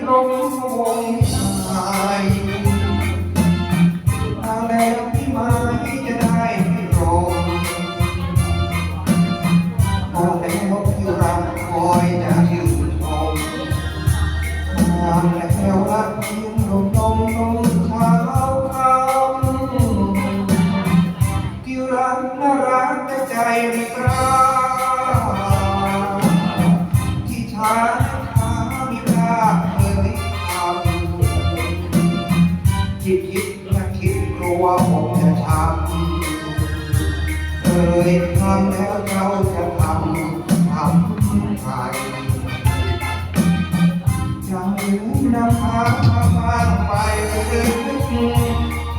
พิรมวงชายมาแล้วพี่ไม้จะได้พิรมมองแล้วพี่รักคอยจะชื่นชมงาแล้วรักยิ้มลมลมลมเช้าคำที่รักน่ารักแต่ใจไม่กล้า ยทำแล้วเขาจะทำทำใครจะลืมนำพามาบ้านไปลึก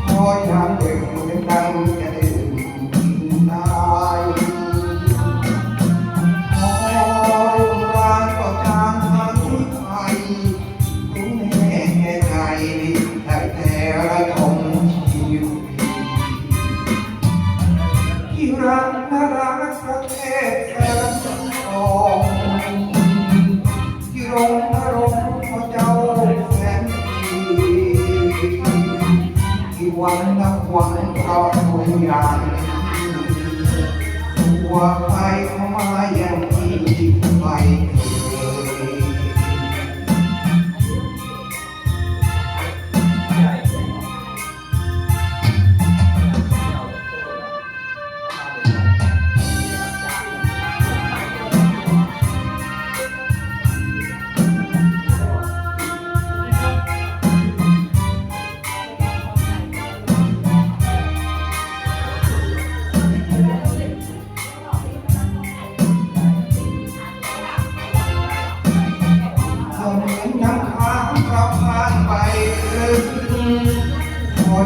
พอยามดึกเป็นดังจะ วันนับวันเขาะทุกอย่างว่าใครเ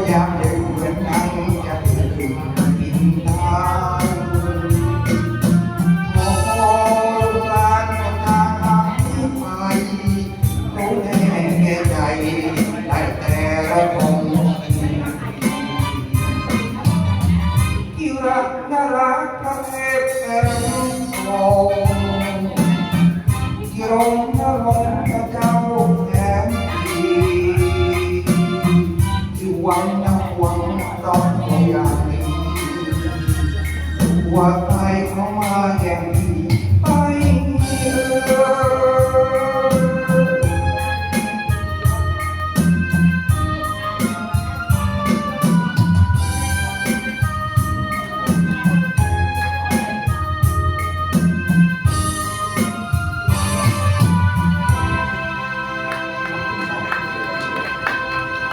พอยากเดินเหมือนนั่งจะถึงกินได้พอร้านก็ทางทางที่ไปรู้แน่แก่ใจได้แต่ละคงที่รักน่ารักประเทศแสนทองที่รงพระรง วั